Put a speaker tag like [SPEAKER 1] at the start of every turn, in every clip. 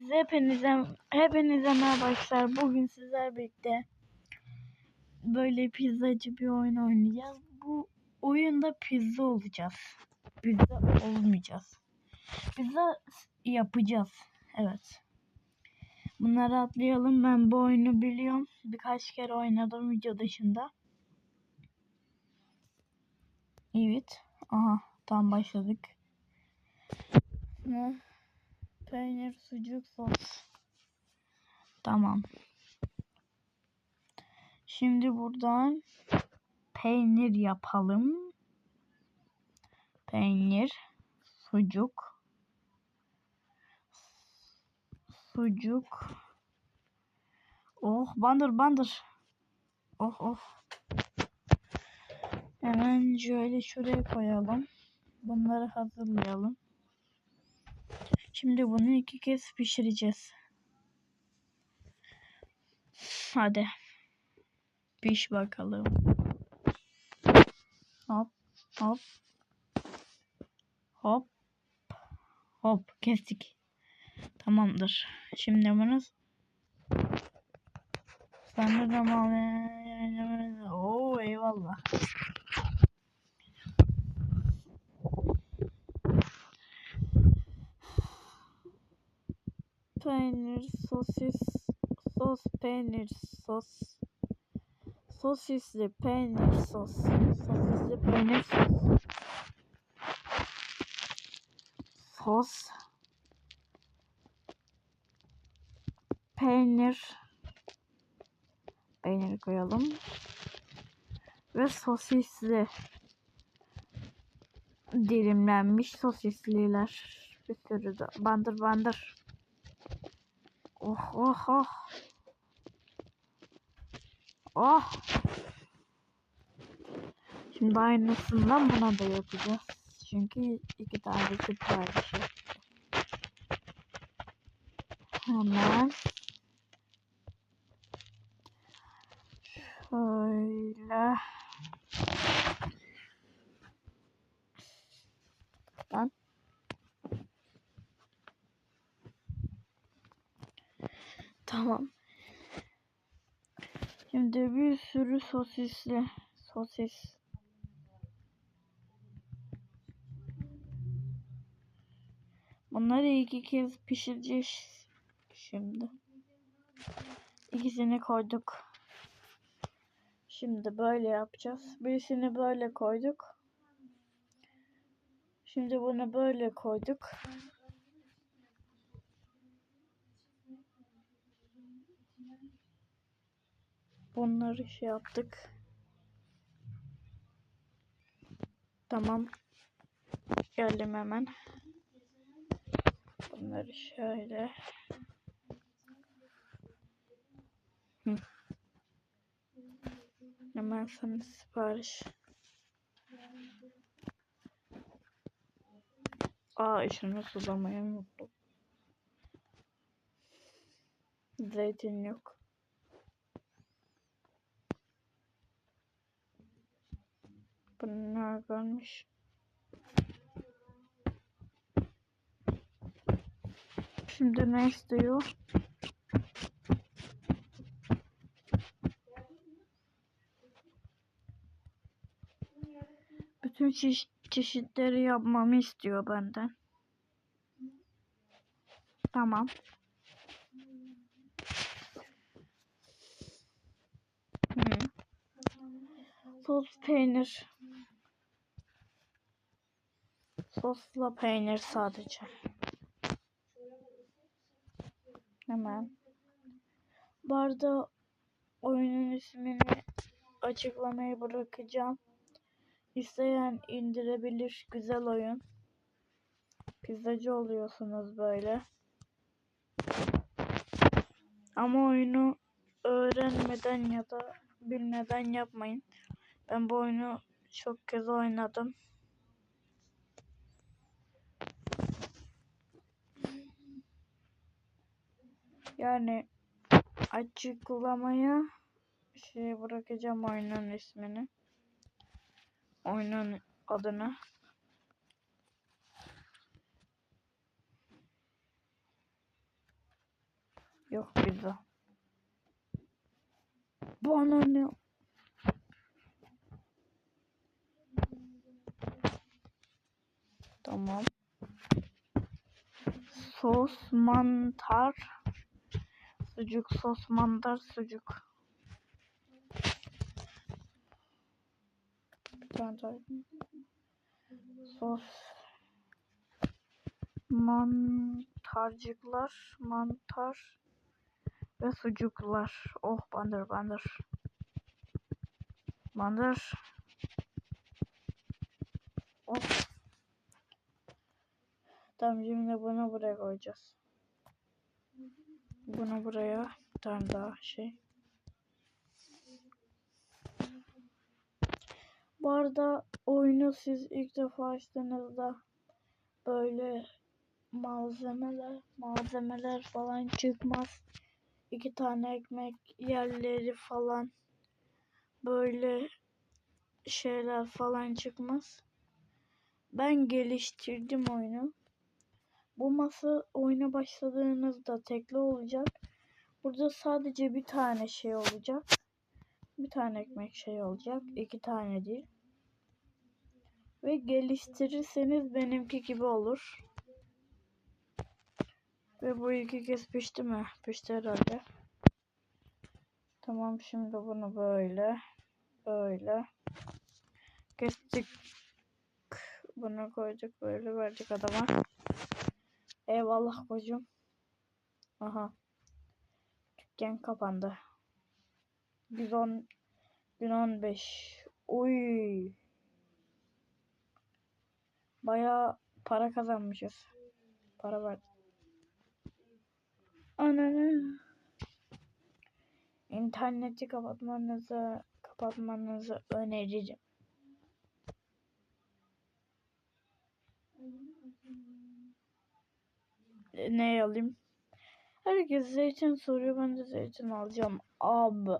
[SPEAKER 1] Hepinize, hepinize merhaba. Bugün sizler birlikte böyle pizzacı bir oyun oynayacağız. Bu oyunda pizza olacağız. Pizza olmayacağız. Pizza yapacağız. Evet. Bunları atlayalım. Ben bu oyunu biliyorum. Birkaç kere oynadım video dışında. Evet. Aha tam başladık. Ne? Peynir, sucuk, sos. Tamam. Şimdi buradan peynir yapalım. Peynir, sucuk. Sucuk. Oh, bandır bandır. Oh oh. Hemen şöyle şuraya koyalım. Bunları hazırlayalım. Şimdi bunu iki kez pişireceğiz. Hadi. Piş bakalım. Hop hop. Hop. Hop kestik. Tamamdır. Şimdi bunu sanırım Oo eyvallah. Peynir, sosis, sos, peynir, sos, sosisli peynir, sos, sosisli peynir, sos, sos, peynir, peynir koyalım. Ve sosisli. Dilimlenmiş sosisliler. Bir sürü de bandır bandır. Oh oh oh. Oh. Şimdi aynısından buna da yapacağız. Çünkü iki tane sipariş Hemen. Şöyle. Ben Tamam. Şimdi bir sürü sosisli sosis. Bunları iki kez pişireceğiz şimdi. İkisini koyduk. Şimdi böyle yapacağız. Birisini böyle koyduk. Şimdi bunu böyle koyduk. Bunları şey yaptık. Tamam. Geldim hemen. Bunları şöyle. Hı. Hemen sana sipariş. Aa şunu sulamayı unuttum. Zeytin yok. Bunlar görmüş. Şimdi ne istiyor? Bütün çeşit çeşitleri yapmamı istiyor benden. Tamam. Hmm. Sos peynir. Sosla peynir sadece. Hemen. Bu arada oyunun ismini açıklamaya bırakacağım. İsteyen indirebilir. Güzel oyun. Pizzacı oluyorsunuz böyle. Ama oyunu öğrenmeden ya da bilmeden yapmayın. Ben bu oyunu çok kez oynadım. Yani açıklamaya şey bırakacağım oyunun ismini. Oyunun adını. Yok pizza. Bana ne? Tamam. Sos mantar. Sucuk sos mantar sucuk. Daha. Sos mantarcıklar mantar ve sucuklar. Oh bandır bandır. Bandır. Oh. Tamam şimdi bunu buraya koyacağız. Bunu buraya bir tane daha şey. Bu arada oyunu siz ilk defa açtığınızda böyle malzemeler malzemeler falan çıkmaz. İki tane ekmek yerleri falan böyle şeyler falan çıkmaz. Ben geliştirdim oyunu. Bu masa oyuna başladığınızda tekli olacak. Burada sadece bir tane şey olacak. Bir tane ekmek şey olacak. iki tane değil. Ve geliştirirseniz benimki gibi olur. Ve bu iki kez pişti mi? Pişti herhalde. Tamam şimdi bunu böyle. Böyle. Kestik. Bunu koyduk böyle verdik adama. Eyvallah kocam. Aha. Dükkan kapandı. 110 1015. Uy. Baya para kazanmışız. Para var. Ananı. İnterneti kapatmanızı kapatmanızı öneririm. Ne alayım? Herkes zeytin soruyor. Ben de zeytin alacağım. Abi.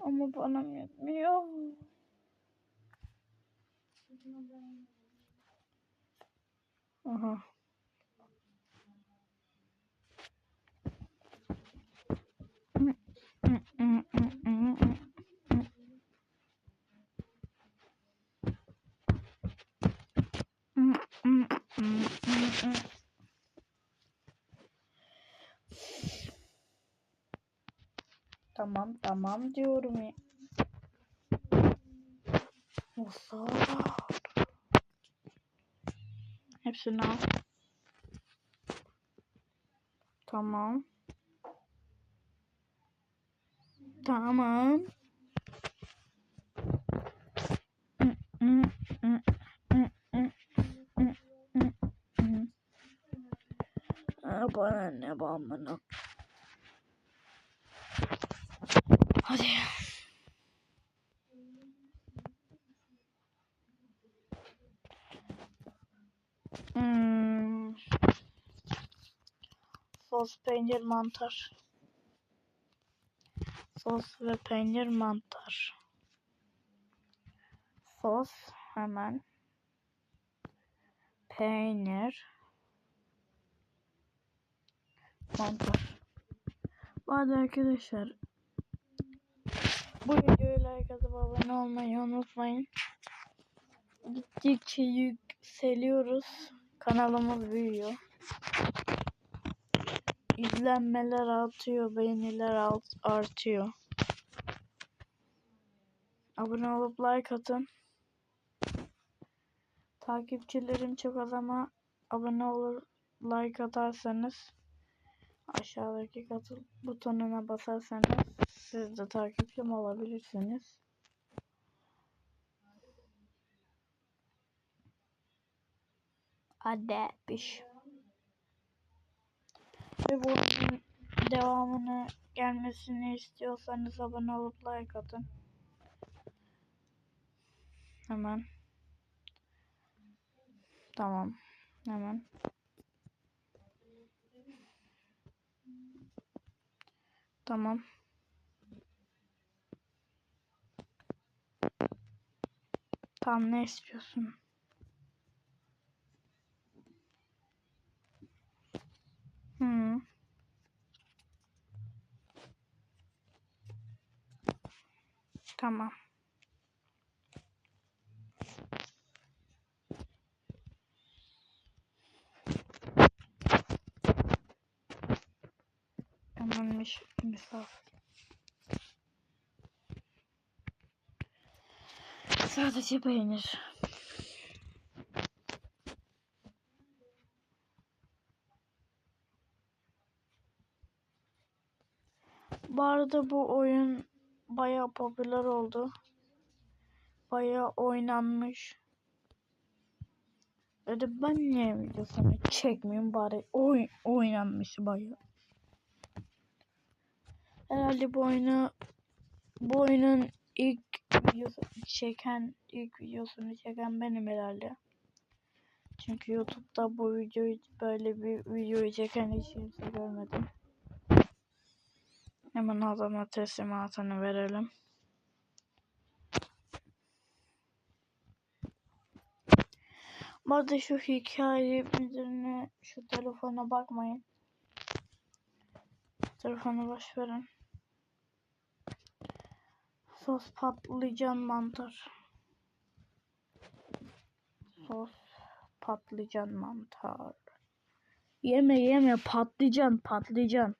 [SPEAKER 1] Ama bana yetmiyor. Aha. Tamam tamam diyorum ya. Olsa. Hepsini al. Tamam. Tamam. Bana ne bana. Hadi. Hmm. Sos peynir mantar. Sos ve peynir mantar. Sos hemen. Peynir. Mantar. Bu arada arkadaşlar bu videoya like atıp abone olmayı unutmayın. Gittikçe yükseliyoruz. Kanalımız büyüyor. İzlenmeler artıyor, beğeniler artıyor. Abone olup like atın. Takipçilerim çok az ama abone olur like atarsanız aşağıdaki katıl butonuna basarsanız siz de takipçim olabilirsiniz. Hadi piş. Ve bu devamını gelmesini istiyorsanız abone olup like atın. Hemen. Tamam. Hemen. Tamam. Tamam ne istiyorsun? М -м. Tamam. Tamammış misafir. Sadece peynir. Bu arada bu oyun bayağı popüler oldu. Bayağı oynanmış. Dedi ben niye videosunu çekmeyeyim bari oy oynanmış bayağı. Herhalde bu oyunu bu oyunun ilk videosu çeken ilk videosunu çeken benim herhalde. Çünkü YouTube'da bu videoyu böyle bir videoyu çeken hiç kimse görmedim. Hemen adama teslimatını verelim. Bu arada şu hikaye üzerine şu telefona bakmayın. Telefonu boş verin. Sos patlıcan mantar. Sos patlıcan mantar. Yeme yeme patlıcan patlıcan.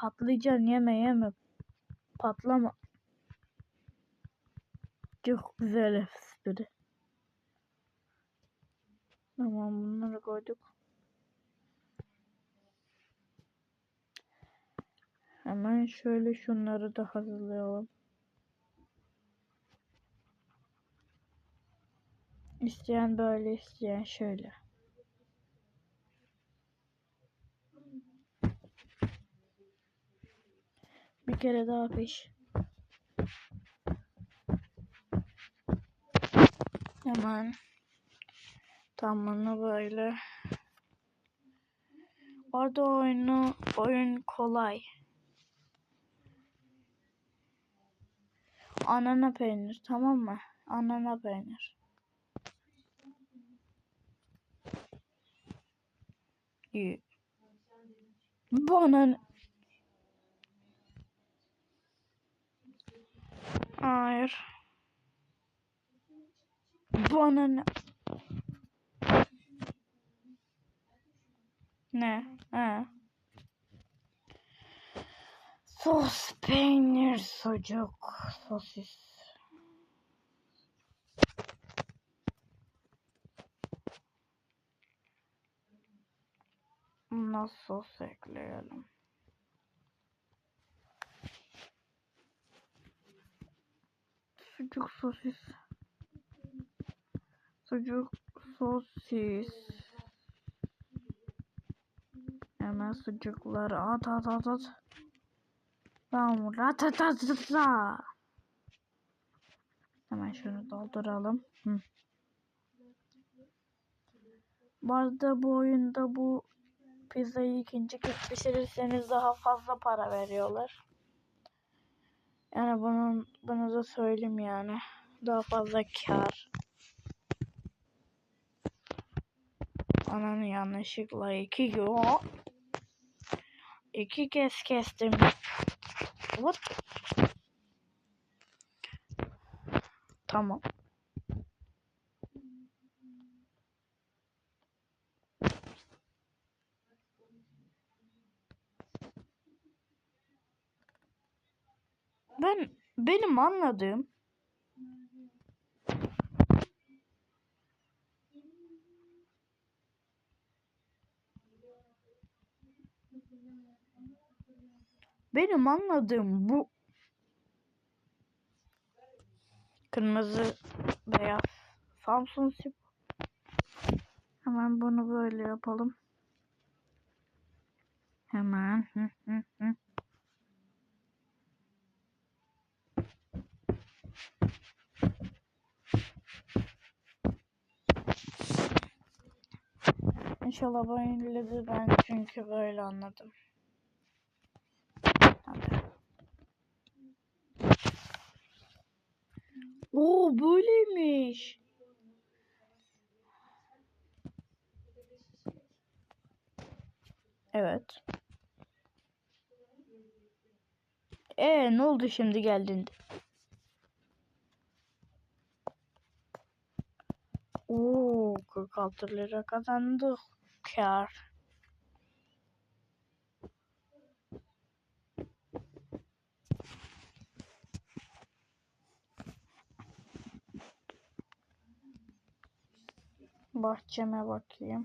[SPEAKER 1] Patlıcan yeme yeme. Patlama. Çok güzel espri. Tamam bunları koyduk. Hemen şöyle şunları da hazırlayalım. İsteyen böyle isteyen şöyle. Kere daha piş. Hemen tam bunu böyle. Orada oyunu oyun kolay. Anana peynir tamam mı? Anana peynir. İyi. Bana Hayır. Bana ne? Ne? Ha. Sos, peynir, sucuk, sosis. Buna sos ekleyelim. Sucuk sosis. Sucuk sosis. Hemen sucukları at at at at. Tamam ratatatata. Hemen şunu dolduralım. Hı. Bu arada bu oyunda bu pizzayı ikinci kez pişirirseniz daha fazla para veriyorlar. Yani bunun bunu da söyleyeyim yani. Daha fazla kar. Ananı yanlışlıkla iki yo iki kez kestim. What? Tamam. Ben benim anladığım benim anladığım bu. Kırmızı beyaz Samsung Sip. Hemen bunu böyle yapalım. Hemen. Hı hı hı. yanlış alabildi ben çünkü böyle anladım. Oo böyleymiş. Evet. Ee ne oldu şimdi geldiğinde? Oo 46 lira kazandık. Kar. Bahçeme bakayım.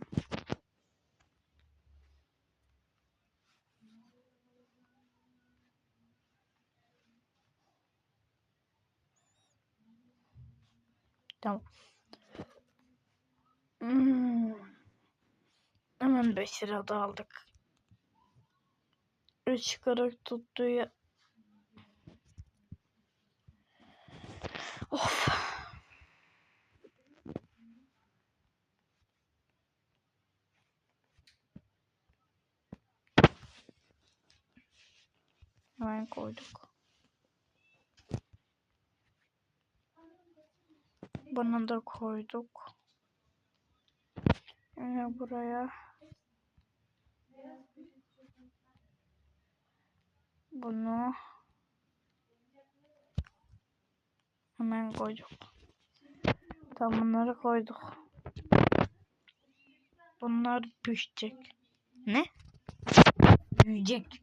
[SPEAKER 1] Tamam. 15 lira da aldık. 3 karak tuttu ya. Of. Hemen koyduk. Bunu da koyduk. Yine buraya. Bunu hemen koyduk. Tam bunları koyduk. Bunlar pişecek. Ne? Büyüyecek.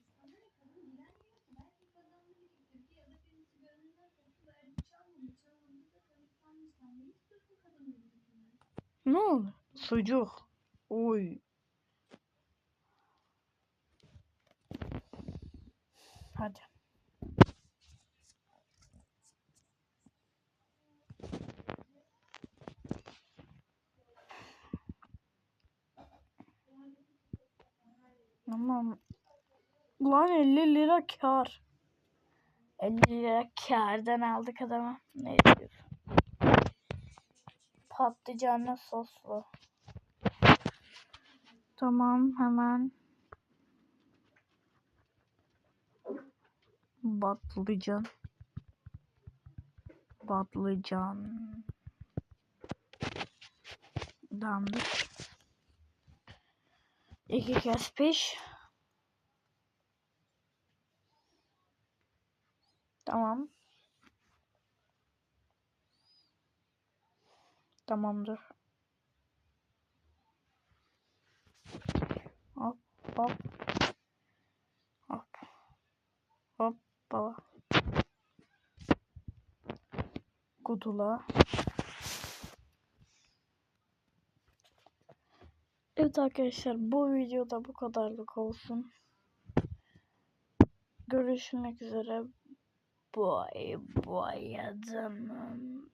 [SPEAKER 1] Ne oldu? Sucuk. Oy. Hadi. Tamam. Lan 50 lira kar. 50 lira kardan aldık adama. Ne diyorsun? Patlıcanlı soslu. Tamam hemen. Patlıcan. Patlıcan. Damdır. İki kez piş. Tamam. Tamamdır. Hop hop. Hop. Hop baba. Kutula. Evet arkadaşlar bu videoda bu kadarlık olsun. Görüşmek üzere. Bye bye adamım.